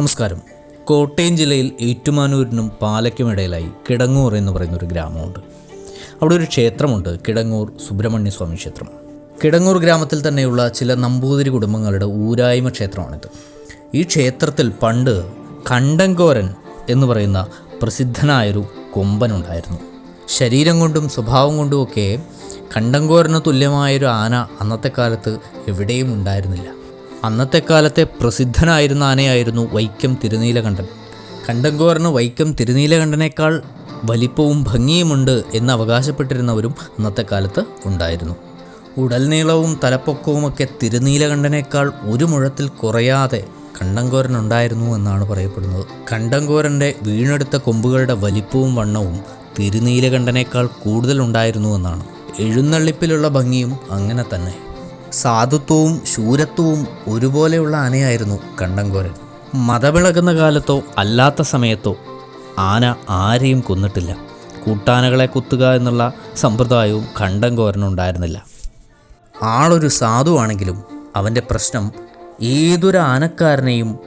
നമസ്കാരം. കോട്ടയം ജില്ലയിൽ ഏറ്റുമാനൂരിനും പാലയ്ക്കുമിടയിലായി കിടങ്ങൂർ എന്ന് പറയുന്ന ഒരു ഗ്രാമമുണ്ട്. അവിടെ ഒരു ക്ഷേത്രമുണ്ട് കിടങ്ങൂർ സുബ്രഹ്മണ്യസ്വാമി ക്ഷേത്രം. കിടങ്ങൂർ ഗ്രാമത്തിൽ തന്നെയുള്ള ചില നമ്പൂതിരി കുടുംബങ്ങളുടെ ഊരായ്മ ക്ഷേത്രമാണിത്. ഈ ക്ഷേത്രത്തിൽ പണ്ട് കണ്ടങ്കോരൻ എന്ന് പറയുന്ന പ്രസിദ്ധനായൊരു കൊമ്പനുണ്ടായിരുന്നു. ശരീരം കൊണ്ടും സ്വഭാവം കൊണ്ടുമൊക്കെ കണ്ടങ്കോരന് തുല്യമായൊരു ആന അന്നത്തെ കാലത്ത് എവിടെയും ഉണ്ടായിരുന്നില്ല. അന്നത്തെ കാലത്തെ പ്രസിദ്ധനായിരുന്ന ആനയായിരുന്നു വൈക്കം തിരുനീലകണ്ഠൻ. കണ്ടങ്കോറിന് വൈക്കം തിരുനീലകണ്ഠനേക്കാൾ വലിപ്പവും ഭംഗിയുമുണ്ട് എന്ന് അവകാശപ്പെട്ടിരുന്നവരും അന്നത്തെ കാലത്ത് ഉണ്ടായിരുന്നു. ഉടൽനീളവും തലപ്പൊക്കവുമൊക്കെ തിരുനീലകണ്ഠനേക്കാൾ ഒരു മുഴത്തിൽ കുറയാതെ കണ്ടങ്കോരൻ ഉണ്ടായിരുന്നു എന്നാണ് പറയപ്പെടുന്നത്. കണ്ടങ്കോരന്റെ വീണെടുത്ത കൊമ്പുകളുടെ വലിപ്പവും വണ്ണവും തിരുനീലകണ്ഠനേക്കാൾ കൂടുതലുണ്ടായിരുന്നു എന്നാണ്. എഴുന്നള്ളിപ്പിലുള്ള ഭംഗിയും അങ്ങനെ തന്നെ. സാധുത്വവും ശൂരത്വവും ഒരുപോലെയുള്ള ആനയായിരുന്നു കണ്ടങ്കോരൻ. മതവിളകുന്ന കാലത്തോ അല്ലാത്ത സമയത്തോ ആന ആരെയും കൊന്നിട്ടില്ല. കൂട്ടാനകളെ കുത്തുക എന്നുള്ള സമ്പ്രദായവും കണ്ടങ്കോരനുണ്ടായിരുന്നില്ല. ആളൊരു സാധുവാണെങ്കിലും അവന്റെ പ്രശ്നം ഏതൊരു ആനക്കാരനെയും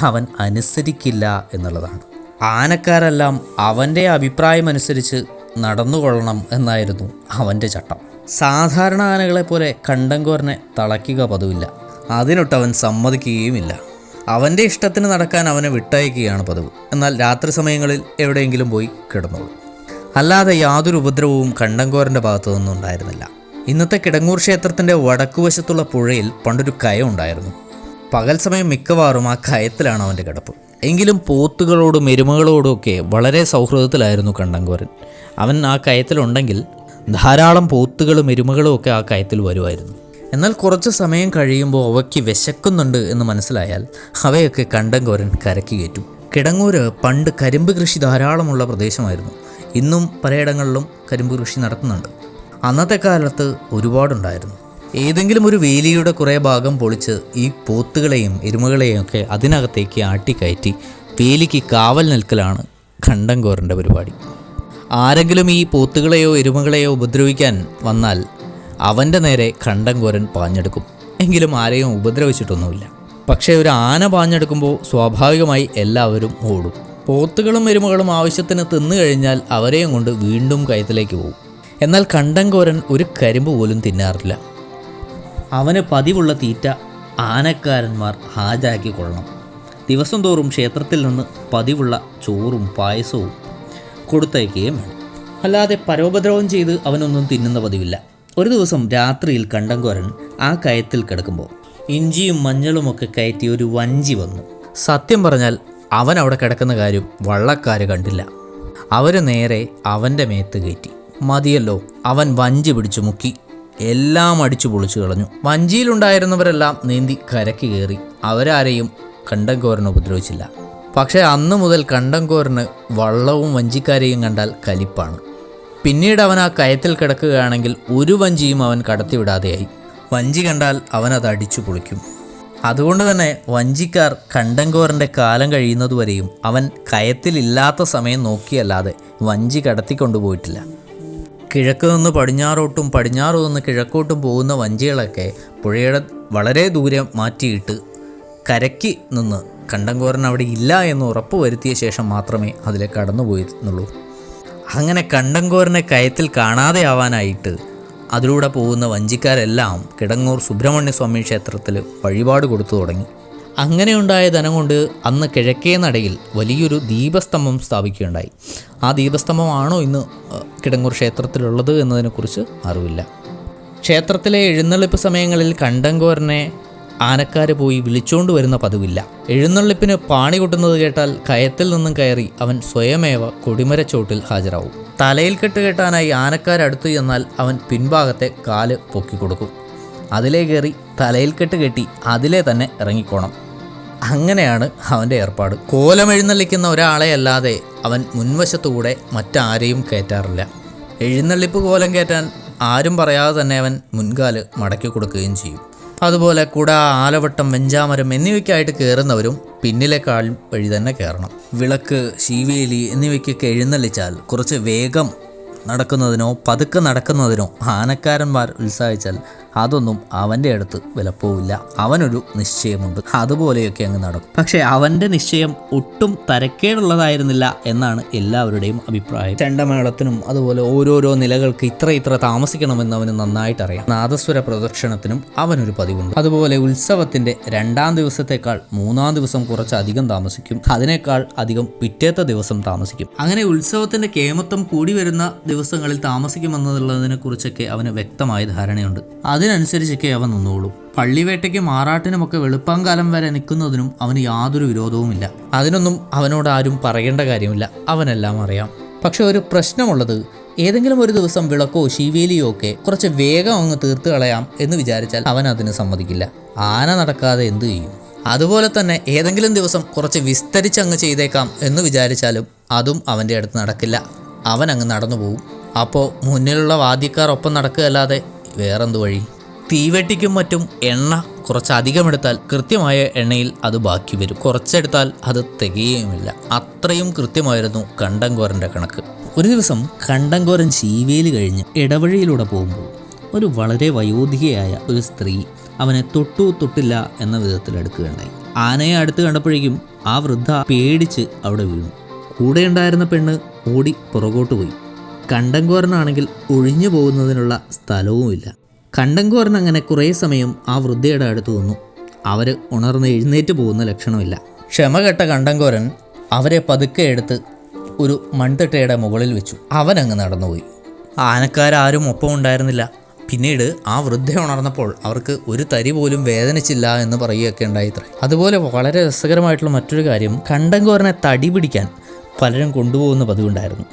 അവൻ അനുസരിക്കില്ല എന്നുള്ളതാണ്. ആനക്കാരെല്ലാം അവന്റെ അഭിപ്രായമനുസരിച്ച് നടന്നുകൊള്ളണം എന്നായിരുന്നു അവന്റെ ചട്ടം. സാധാരണ ആനകളെ പോലെ കണ്ടങ്കോറിനെ തളയ്ക്കുക പതിവില്ല. അതിനൊട്ടവൻ സമ്മതിക്കുകയുമില്ല. അവന്റെ ഇഷ്ടത്തിന് നടക്കാൻ അവനെ വിട്ടയക്കുകയാണ് പതിവ്. എന്നാൽ രാത്രി സമയങ്ങളിൽ എവിടെയെങ്കിലും പോയി കിടന്നോളും. അല്ലാതെ യാതൊരു ഉപദ്രവവും കണ്ടങ്കോരന്റെ ഭാഗത്തു നിന്നും ഉണ്ടായിരുന്നില്ല. ഇന്നത്തെ കിടങ്ങൂർ ക്ഷേത്രത്തിന്റെ വടക്കുവശത്തുള്ള പുഴയിൽ പണ്ടൊരു കയം ഉണ്ടായിരുന്നു. പകൽ സമയം മിക്കവാറും ആ കയത്തിലാണ് അവന്റെ കിടപ്പ്. എങ്കിലും പോത്തുകളോടും എരുമകളോടും ഒക്കെ വളരെ സൗഹൃദത്തിലായിരുന്നു കണ്ടങ്കോരൻ. അവൻ ആ കയത്തിലുണ്ടെങ്കിൽ ധാരാളം പോത്തുകളും എരുമകളും ഒക്കെ ആ കയത്തിൽ വരുമായിരുന്നു. എന്നാൽ കുറച്ച് സമയം കഴിയുമ്പോൾ അവയ്ക്ക് വിശക്കുന്നുണ്ട് എന്ന് മനസ്സിലായാൽ അവയൊക്കെ കണ്ടങ്കോരൻ കരക്കി കയറ്റും. കിടങ്ങൂര് പണ്ട് കരിമ്പ് കൃഷി ധാരാളമുള്ള പ്രദേശമായിരുന്നു. ഇന്നും പലയിടങ്ങളിലും കരിമ്പ് കൃഷി നടത്തുന്നുണ്ട്. അന്നത്തെ കാലത്ത് ഒരുപാടുണ്ടായിരുന്നു. ഏതെങ്കിലും ഒരു വേലിയുടെ കുറേ ഭാഗം പൊളിച്ച് ഈ പോത്തുകളെയും എരുമകളെയും ഒക്കെ അതിനകത്തേക്ക് ആട്ടിക്കയറ്റി വേലിക്ക് കാവൽ നിൽക്കലാണ് ഖണ്ടങ്കോരന്റെ പരിപാടി. ആരെങ്കിലും ഈ പോത്തുകളെയോ എരുമകളെയോ ഉപദ്രവിക്കാൻ വന്നാൽ അവന്റെ നേരെ ഖണ്ഡംകോരൻ പാഞ്ഞെടുക്കും. എങ്കിലും ആരെയും ഉപദ്രവിച്ചിട്ടൊന്നുമില്ല. പക്ഷേ ഒരു ആന പാഞ്ഞെടുക്കുമ്പോൾ സ്വാഭാവികമായി എല്ലാവരും ഓടും. പോത്തുകളും എരുമകളും ആവശ്യത്തിന് തിന്നു കഴിഞ്ഞാൽ അവരെയും കൊണ്ട് വീണ്ടും കയത്തിലേക്ക് പോകും എന്നാൽ കണ്ടങ്കോരൻ ഒരു കരിമ്പ് പോലും തിന്നാറില്ല. അവന് പതിവുള്ള തീറ്റ ആനക്കാരന്മാർ ഹാജാക്കി കൊള്ളണം. ദിവസം തോറും ക്ഷേത്രത്തിൽ നിന്ന് പതിവുള്ള ചോറും പായസവും കൊടുത്തയക്കുകയും വേണം. അല്ലാതെ പരോപദ്രവം ചെയ്ത് അവനൊന്നും തിന്നുന്ന പതിവില്ല. ഒരു ദിവസം രാത്രിയിൽ കണ്ടങ്കോരൻ ആ കയത്തിൽ കിടക്കുമ്പോൾ ഇഞ്ചിയും മഞ്ഞളുമൊക്കെ കയറ്റി ഒരു വഞ്ചി വന്നു. സത്യം പറഞ്ഞാൽ അവൻ അവിടെ കിടക്കുന്ന കാര്യം വള്ളക്കാർ കണ്ടില്ല. അവർ നേരെ അവന്റെ മേത്ത് കയറ്റി. മതിയല്ലോ അവൻ വഞ്ചി പിടിച്ചു മുക്കി. എല്ലാം അടിച്ചു പൊളിച്ചു കളഞ്ഞു. വഞ്ചിയിലുണ്ടായിരുന്നവരെല്ലാം നീന്തി കരക്ക് കയറി. അവരാരെയും കണ്ടങ്കോരൻ ഉപദ്രവിച്ചില്ല. പക്ഷേ അന്ന് മുതൽ കണ്ടംകോറിന് വള്ളവും വഞ്ചിക്കാരെയും കണ്ടാൽ കലിപ്പാണ്. പിന്നീട് അവൻ ആ കയത്തിൽ കിടക്കുകയാണെങ്കിൽ ഒരു വഞ്ചിയും അവൻ കടത്തിവിടാതെയായി. വഞ്ചി കണ്ടാൽ അവൻ അത് അടിച്ചു പൊളിക്കും. അതുകൊണ്ട് തന്നെ വഞ്ചിക്കാർ കണ്ടങ്കോറിന്റെ കാലം കഴിയുന്നതുവരെയും അവൻ കയത്തിലില്ലാത്ത സമയം നോക്കിയല്ലാതെ വഞ്ചി കടത്തിക്കൊണ്ടുപോയിട്ടില്ല. കിഴക്ക് നിന്ന് പടിഞ്ഞാറോട്ടും പടിഞ്ഞാറു നിന്ന് കിഴക്കോട്ടും പോകുന്ന വഞ്ചികളൊക്കെ പുഴയുടെ വളരെ ദൂരെ മാറ്റിയിട്ട് കരയ്ക്ക് നിന്ന് കണ്ടങ്കോരൻ അവിടെ ഇല്ല എന്ന് ഉറപ്പ് വരുത്തിയ ശേഷം മാത്രമേ അതിലെ കടന്നു പോയിരുന്നുള്ളൂ. അങ്ങനെ കണ്ടങ്കോരനെ കയത്തിൽ കാണാതെ ആവാനായിട്ട് അതിലൂടെ പോകുന്ന വഞ്ചിക്കാരെല്ലാം കിടങ്ങൂർ സുബ്രഹ്മണ്യസ്വാമി ക്ഷേത്രത്തിൽ വഴിപാട് കൊടുത്തു തുടങ്ങി. അങ്ങനെയുണ്ടായ ധനം കൊണ്ട് അന്ന് കിഴക്കേ നടയിൽ വലിയൊരു ദീപസ്തംഭം സ്ഥാപിക്കുകയുണ്ടായി. ആ ദീപസ്തംഭമാണോ ഇന്ന് കിടങ്ങൂർ ക്ഷേത്രത്തിലുള്ളത് എന്നതിനെക്കുറിച്ച് അറിവില്ല. ക്ഷേത്രത്തിലെ എഴുന്നള്ളിപ്പ് സമയങ്ങളിൽ കണ്ടങ്കോരനെ ആനക്കാര് പോയി വിളിച്ചുകൊണ്ട് വരുന്ന പതിവില്ല. എഴുന്നള്ളിപ്പിന് പാണി കൊട്ടുന്നത് കേട്ടാൽ കയത്തിൽ നിന്നും കയറി അവൻ സ്വയമേവ കൊടിമരച്ചോട്ടിൽ ഹാജരാവും. തലയിൽ കെട്ട് കെട്ടാനായി ആനക്കാരടുത്ത് ചെന്നാൽ അവൻ പിൻഭാഗത്തെ കാൽ പൊക്കിക്കൊടുക്കും അതിലേ കയറി തലയിൽ കെട്ട് കെട്ടി അതിലേ തന്നെ ഇറങ്ങിക്കോണം. അങ്ങനെയാണ് അവന്റെ ഏർപ്പാട്. കോലം എഴുന്നള്ളിക്കുന്ന ഒരാളെ അല്ലാതെ അവൻ മുൻവശത്തുകൂടെ മറ്റാരെയും കയറ്റാറില്ല. എഴുന്നള്ളിപ്പ് കോലം കയറ്റാൻ ആരും പറയാതെ തന്നെ അവൻ മുൻകാൽ മടക്കി കൊടുക്കുകയും ചെയ്യും. അതുപോലെ കുട ആലവട്ടം വെഞ്ചാമരം എന്നിവയ്ക്കായിട്ട് കയറുന്നവരും പിന്നിലെ കാൽ വഴി തന്നെ കയറണം. വിളക്ക് ശീവേലി എന്നിവയ്ക്കൊക്കെ എഴുന്നള്ളിച്ചാൽ കുറച്ച് വേഗം നടക്കുന്നതിനോ പതുക്കെ നടക്കുന്നതിനോ ആനക്കാരന്മാർ ഉത്സാഹിച്ചാൽ അതൊന്നും അവന്റെ അടുത്ത് വിലപ്പോവില്ല. അവനൊരു നിശ്ചയമുണ്ട്. അതുപോലെയൊക്കെ അങ്ങ് നടക്കും. പക്ഷേ അവന്റെ നിശ്ചയം ഒട്ടും തരക്കേടുള്ളതായിരുന്നില്ല എന്നാണ് എല്ലാവരുടെയും അഭിപ്രായം. ചെണ്ടമേളത്തിനും അതുപോലെ ഓരോരോ നിലകൾക്ക് ഇത്ര ഇത്ര താമസിക്കണമെന്ന് അവന് നന്നായിട്ട് അറിയാം നാദസ്വര പ്രദക്ഷിണത്തിനും അവനൊരു പതിവുണ്ട്. അതുപോലെ ഉത്സവത്തിന്റെ രണ്ടാം ദിവസത്തേക്കാൾ മൂന്നാം ദിവസം കുറച്ചധികം താമസിക്കും. അതിനേക്കാൾ അധികം പിറ്റേത്തെ ദിവസം താമസിക്കും. അങ്ങനെ ഉത്സവത്തിന്റെ കേമത്വം കൂടി വരുന്ന ദിവസങ്ങളിൽ താമസിക്കുമെന്നുള്ളതിനെ കുറിച്ചൊക്കെ അവന് വ്യക്തമായ ധാരണയുണ്ട്. അതിനനുസരിച്ചൊക്കെ അവൻ നിന്നോളൂ. പള്ളിവേട്ടയ്ക്കും ആറാട്ടിനുമൊക്കെ വെളുപ്പാങ്കാലം വരെ നിൽക്കുന്നതിനും അവന് യാതൊരു വിരോധവുമില്ല. അതിനൊന്നും അവനോട് ആരും പറയേണ്ട കാര്യമില്ല. അവനെല്ലാം അറിയാം. പക്ഷെ ഒരു പ്രശ്നമുള്ളത് ഏതെങ്കിലും ഒരു ദിവസം വിളക്കോ ശീവേലിയോ ഒക്കെ കുറച്ച് വേഗം അങ്ങ് തീർത്ത് കളയാം എന്ന് വിചാരിച്ചാൽ അവൻ അതിന് സമ്മതിക്കില്ല. ആന നടക്കാതെ എന്തു ചെയ്യും? അതുപോലെ തന്നെ ഏതെങ്കിലും ദിവസം കുറച്ച് വിസ്തരിച്ചങ്ങ് ചെയ്തേക്കാം എന്ന് വിചാരിച്ചാലും അതും അവന്റെ അടുത്ത് നടക്കില്ല. അവൻ അങ്ങ് നടന്നു പോകും അപ്പോൾ മുന്നിലുള്ള വാദ്യക്കാർ ഒപ്പം നടക്കുകയല്ലാതെ വേറെന്ത് വഴി? തീവെട്ടിക്കും മറ്റും എണ്ണ കുറച്ചധികം എടുത്താൽ കൃത്യമായ എണ്ണയിൽ അത് ബാക്കി വരും. കുറച്ചെടുത്താൽ അത് തികയുമില്ല. അത്രയും കൃത്യമായിരുന്നു കണ്ടങ്കോരന്റെ കണക്ക്. ഒരു ദിവസം കണ്ടങ്കോരൻ ശീവേലി കഴിഞ്ഞ് ഇടവഴിയിലൂടെ പോകുമ്പോൾ ഒരു വളരെ വയോധികയായ ഒരു സ്ത്രീ അവനെ തൊട്ടു തൊട്ടില്ല എന്ന വിധത്തിൽ എടുക്കുകയുണ്ടായി ആനയെ അടുത്ത് കണ്ടപ്പോഴേക്കും ആ വൃദ്ധ പേടിച്ച് അവിടെ വീണു. കൂടെയുണ്ടായിരുന്ന പെണ്ണ് ഓടി പുറകോട്ട് പോയി. കണ്ടങ്കോരനാണെങ്കിൽ ഒഴിഞ്ഞു പോകുന്നതിനുള്ള സ്ഥലവുമില്ല. കണ്ടങ്കോരൻ അങ്ങനെ കുറേ സമയം ആ വൃദ്ധയുടെ അടുത്ത് നിന്നു. അവർ ഉണർന്ന് എഴുന്നേറ്റ് പോകുന്ന ലക്ഷണമില്ല. ക്ഷമകെട്ട കണ്ടങ്കോരൻ അവരെ പതുക്കെ എടുത്ത് ഒരു മൺതിട്ടയുടെ മുകളിൽ വെച്ചു. അവനങ്ങ് നടന്നുപോയി. ആനക്കാരും ഒപ്പം ഉണ്ടായിരുന്നില്ല. പിന്നീട് ആ വൃദ്ധ ഉണർന്നപ്പോൾ അവർക്ക് ഒരു തരി പോലും വേദനിച്ചില്ല എന്ന് പറയുകയൊക്കെ ഉണ്ടായിത്ര അതുപോലെ വളരെ രസകരമായിട്ടുള്ള മറ്റൊരു കാര്യം കണ്ടങ്കോരനെ തടി പിടിക്കാൻ പലരും കൊണ്ടുപോകുന്ന പതിവുണ്ടായിരുന്നു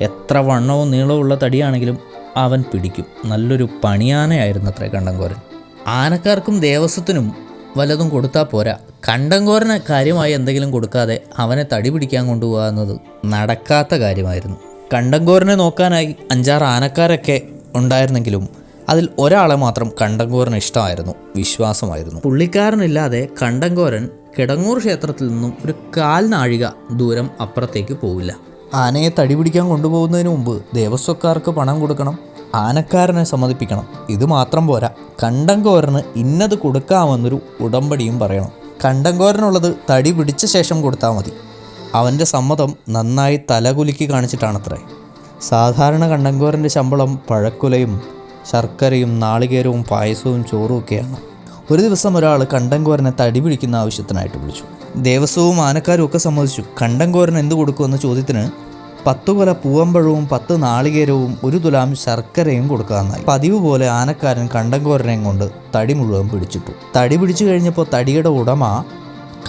എത്ര വണ്ണവും നീളവും ഉള്ള തടിയാണെങ്കിലും അവൻ പിടിക്കും. നല്ലൊരു പണിയാനയായിരുന്നു അത്രേ കണ്ടങ്കോരൻ ആനക്കാർക്കും ദേവസ്വത്തിനും വല്ലതും കൊടുത്താൽ പോരാ. കണ്ടങ്കോരന് കാര്യമായി എന്തെങ്കിലും കൊടുക്കാതെ അവനെ തടി പിടിക്കാൻ കൊണ്ടുപോകുക എന്നത് നടക്കാത്ത കാര്യമായിരുന്നു. കണ്ടങ്കോരനെ നോക്കാനായി അഞ്ചാറ് ആനക്കാരൊക്കെ ഉണ്ടായിരുന്നെങ്കിലും അതിൽ ഒരാളെ മാത്രം കണ്ടങ്കോരന് ഇഷ്ടമായിരുന്നു. വിശ്വാസമായിരുന്നു. പുള്ളിക്കാരനില്ലാതെ കണ്ടങ്കോരൻ കിടങ്ങൂർ ക്ഷേത്രത്തിൽ നിന്നും ഒരു കാൽനാഴിക ദൂരം അപ്പുറത്തേക്ക് പോവില്ല. ആനയെ തടി പിടിക്കാൻ കൊണ്ടുപോകുന്നതിന് മുമ്പ് ദേവസ്വക്കാർക്ക് പണം കൊടുക്കണം ആനക്കാരനെ സമ്മതിപ്പിക്കണം. ഇത് മാത്രം പോരാ. കണ്ടങ്കോരന് ഇന്നത് കൊടുക്കാമെന്നൊരു ഉടമ്പടിയും പറയണം. കണ്ടങ്കോരനുള്ളത് തടി പിടിച്ച ശേഷം കൊടുത്താൽ മതി. അവന്റെ സമ്മതം നന്നായി തലകുലുക്കി കാണിച്ചിട്ടാണത്രേ. സാധാരണ കണ്ടങ്കോരന്റെ ശമ്പളം പഴക്കുലയും ശർക്കരയും നാളികേരവും പായസവും ചോറും ഒക്കെയാണ്. ഒരു ദിവസം ഒരാൾ കണ്ടങ്കോരനെ തടി പിടിക്കുന്ന ആവശ്യത്തിനായിട്ട് വിളിച്ചു. ദേവസ്വവും ആനക്കാരും ഒക്കെ സമ്മതിച്ചു. കണ്ടങ്കോരൻ എന്ത് കൊടുക്കുമെന്ന ചോദ്യത്തിന് പത്തു കൊല പൂവമ്പഴവും പത്ത് നാളികേരവും ഒരു തുലാം ശർക്കരയും കൊടുക്കാമെന്നായി പതിവ് പോലെ ആനക്കാരൻ കണ്ടങ്കോരനെയും കൊണ്ട് തടി മുഴുവൻ പിടിച്ചിട്ടു. തടി പിടിച്ചു കഴിഞ്ഞപ്പോൾ തടിയുടെ ഉടമ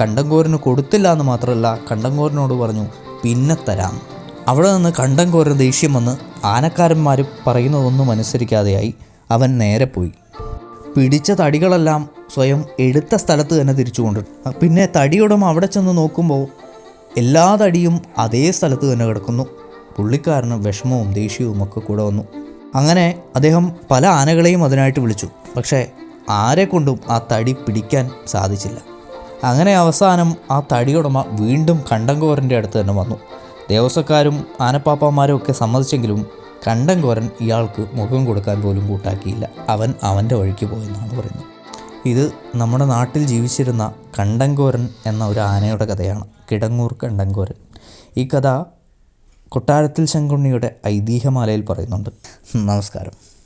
കണ്ടങ്കോരന് കൊടുത്തില്ല എന്ന് മാത്രമല്ല കണ്ടങ്കോരനോട് പറഞ്ഞു പിന്നെ തരാം. അവിടെ നിന്ന് കണ്ടങ്കോരൻ ദേഷ്യം വന്ന് ആനക്കാരന്മാർ പറയുന്നതൊന്നും അനുസരിക്കാതെയായി. അവൻ നേരെ പോയി. പിടിച്ച തടികളെല്ലാം സ്വയം എടുത്ത സ്ഥലത്ത് തന്നെ തിരിച്ചു കൊണ്ടിട്ടു പിന്നെ തടിയുടമ അവിടെ ചെന്ന് നോക്കുമ്പോൾ എല്ലാ തടിയും അതേ സ്ഥലത്ത് തന്നെ കിടക്കുന്നു. പുള്ളിക്കാരന് വിഷമവും ദേഷ്യവും ഒക്കെ കൂടെ വന്നു. അങ്ങനെ അദ്ദേഹം പല ആനകളെയും അതിനായിട്ട് വിളിച്ചു. പക്ഷേ ആരെ കൊണ്ടും ആ തടി പിടിക്കാൻ സാധിച്ചില്ല. അങ്ങനെ അവസാനം ആ തടിയുടമ വീണ്ടും കണ്ടങ്കോരന്റെ അടുത്ത് തന്നെ വന്നു. ദേവസ്വക്കാരും ആനപ്പാപ്പാമാരും ഒക്കെ സമ്മതിച്ചെങ്കിലും കണ്ടങ്കോരൻ ഇയാൾക്ക് മുഖം കൊടുക്കാൻ പോലും കൂട്ടാക്കിയില്ല. അവൻ അവന്റെ വഴിക്ക് പോയെന്നാണ് പറയുന്നത്. ഇത് നമ്മുടെ നാട്ടിൽ ജീവിച്ചിരുന്ന കണ്ടങ്കോരൻ എന്ന ഒരു ആനയുടെ കഥയാണ്. കിടങ്ങൂർ കണ്ടങ്കോരൻ ഈ കഥ കൊട്ടാരത്തിൽ ശങ്കുണ്ണിയുടെ ഐതിഹ്യമാലയിൽ പറയുന്നുണ്ട്. നമസ്കാരം.